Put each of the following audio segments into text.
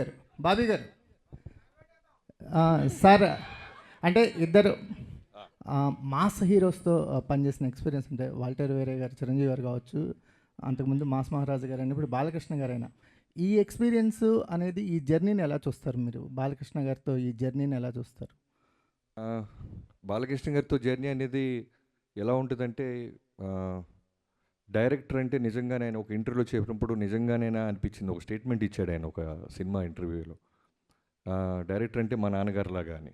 గారు బాబీ గారు. సార్ అంటే ఇద్దరు మాస్ హీరోస్తో పనిచేసిన ఎక్స్పీరియన్స్ అంటే వాల్టర్ వేరే గారు చిరంజీవి గారు కావచ్చు అంతకుముందు మాస్ మహారాజు గారు అయినా ఇప్పుడు బాలకృష్ణ గారైనా. ఈ ఎక్స్పీరియన్స్ అనేది ఈ జర్నీని ఎలా చూస్తారు మీరు? బాలకృష్ణ గారితో ఈ జర్నీని ఎలా చూస్తారు? బాలకృష్ణ గారితో జర్నీ అనేది ఎలా ఉంటుందంటే డైరెక్టర్ అంటే నిజంగానే ఆయన ఒక ఇంటర్వ్యూలో చెప్పినప్పుడు నిజంగానేనా అనిపించింది. ఒక స్టేట్మెంట్ ఇచ్చాడు ఆయన ఒక సినిమా ఇంటర్వ్యూలో. డైరెక్టర్ అంటే మా నాన్నగారులాగా అని.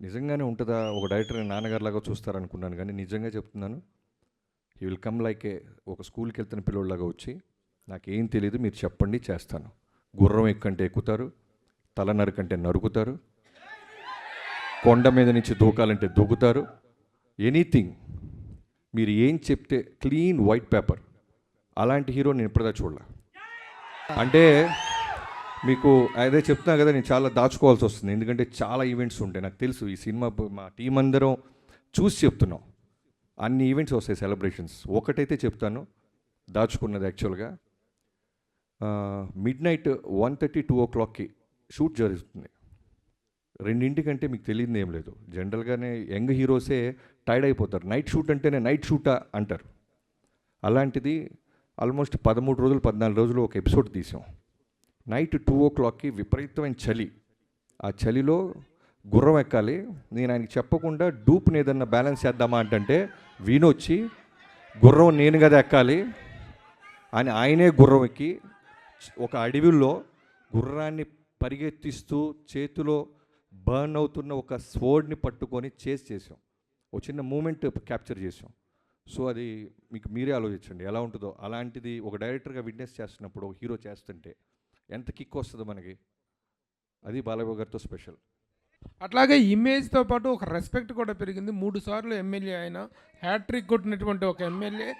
నిజంగానే ఉంటుందా? ఒక డైరెక్టర్ నాన్నగారులాగా చూస్తారనుకున్నాను కానీ నిజంగా చెప్తున్నాను he will come like a ఒక స్కూల్కి వెళ్తున్న పిల్లోళ్ళగా వచ్చి నాకేం తెలియదు మీరు చెప్పండి చేస్తాను. గుర్రం ఎక్కంటే ఎక్కుతారు తల నరకంటే నరుకుతారు కొండ మీద నుంచి దూకాలంటే దూకుతారు ఎనీథింగ్. మీరు ఏం చెప్తే క్లీన్ వైట్ పేపర్. అలాంటి హీరో నేను ఎప్పుడైనా చూడలే. అంటే మీకు అదే చెప్తున్నా కదా నేను చాలా దాచుకోవాల్సి వస్తుంది. ఎందుకంటే చాలా ఈవెంట్స్ ఉంటాయి. నాకు తెలుసు ఈ సినిమా మా టీం అందరం చూసి చెప్తున్నాం. అన్ని ఈవెంట్స్ వస్తాయి సెలబ్రేషన్స్. ఒకటైతే చెప్తాను. దాచుకున్నది యాక్చువల్గా. Midnight one thirty two ఓ క్లాక్కి షూట్ జరుగుతుంది. రెండింటికంటే మీకు తెలియదు ఏం లేదు. జనరల్గానే యంగ్ హీరోసే టైర్డ్ అయిపోతారు. నైట్ షూట్ అంటేనే నైట్ షూటా అంటారు. అలాంటిది ఆల్మోస్ట్ పదమూడు రోజులు పద్నాలుగు రోజులు ఒక ఎపిసోడ్ తీసాం. నైట్ టూ ఓ క్లాక్కి విపరీతమైన చలి. ఆ చలిలో గుర్రం ఎక్కాలి. నేను ఆయనకి చెప్పకుండా డూప్ని ఏదన్నా బ్యాలెన్స్ చేద్దామా అంటే వీణొచ్చి గుర్రం నేను కదా ఎక్కాలి అని ఆయనే గుర్రం ఎక్కి ఒక అడవిలో గుర్రాన్ని పరిగెత్తిస్తూ చేతిలో బర్న్ అవుతున్న ఒక స్వోర్డ్ని పట్టుకొని చేసి చేసాం. ఒక చిన్న మూమెంట్ క్యాప్చర్ చేసాం. సో అది మీకు మీరే ఆలోచించండి. ఎలా ఉంటుందో. అలాంటిది ఒక డైరెక్టర్గా విట్నెస్ చేస్తున్నప్పుడు ఒక హీరో చేస్తుంటే ఎంత కిక్ వస్తుందో మనకి? అది బాలబాబు గారితో స్పెషల్. అట్లాగే ఇమేజ్తో పాటు ఒక రెస్పెక్ట్ కూడా పెరిగింది. మూడు సార్లు ఎమ్మెల్యే ఆయన హ్యాట్రిక్ కొట్టినటువంటి ఒక ఎమ్మెల్యే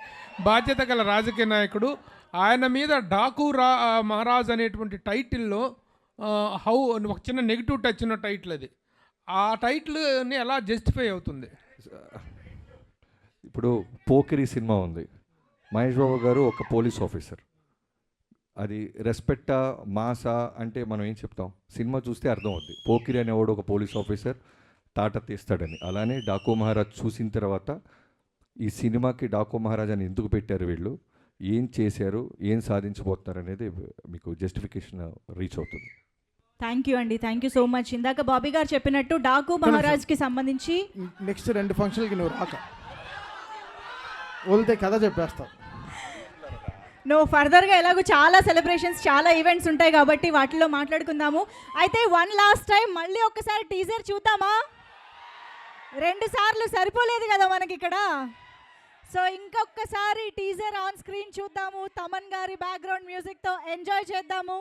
బాధ్యత గల రాజకీయ నాయకుడు. ఆయన మీద డాకు రా మహారాజ్ అనేటువంటి టైటిల్లో హౌ ఒక చిన్న నెగిటివ్ టచ్ ఉన్న టైటిల్ అది. ఆ టైటిల్ని ఎలా జస్టిఫై అవుతుంది? ఇప్పుడు పోకిరి సినిమా ఉంది. మహేష్ బాబు గారు ఒక పోలీస్ ఆఫీసర్ అది రెస్పెక్టా మాసా అంటే మనం ఏం చెప్తాం? సినిమా చూస్తే అర్థం అవుద్ది పోకిరి అనేవాడు ఒక పోలీస్ ఆఫీసర్ తాట తీస్తాడని. అలానే డాకు మహారాజ్ చూసిన తర్వాత ఈ సినిమాకి డాకు మహారాజ్ అని ఎందుకు పెట్టారు వీళ్ళు? ఏం చేశారు? ఏం సాధించబోతున్నారు అనేది మీకు జస్టిఫికేషన్ రీచ్ అవుతుంది. థ్యాంక్ యూ అండి థ్యాంక్ యూ సో మచ్ ఇందాక బాబీ గారు చెప్పినట్టు డాకు మహారాజ్కి సంబంధించి నెక్స్ట్ రెండు ఫంక్షన్లకి నువ్వు రాక. వదిలితే కథ చెప్పేస్తావు. నువ్వు ఫర్దర్గా ఎలాగో చాలా సెలబ్రేషన్స్ చాలా ఈవెంట్స్ ఉంటాయి కాబట్టి వాటిలో మాట్లాడుకుందాము. అయితే వన్ లాస్ట్ టైం మళ్ళీ ఒక్కసారి టీజర్ చూద్దామా? రెండు సార్లు సరిపోలేదు కదా మనకి ఇక్కడ. సో ఇంకొకసారి టీజర్ ఆన్ స్క్రీన్ చూద్దాము. తమన్ గారి బ్యాక్గ్రౌండ్ మ్యూజిక్తో ఎంజాయ్ చేద్దాము.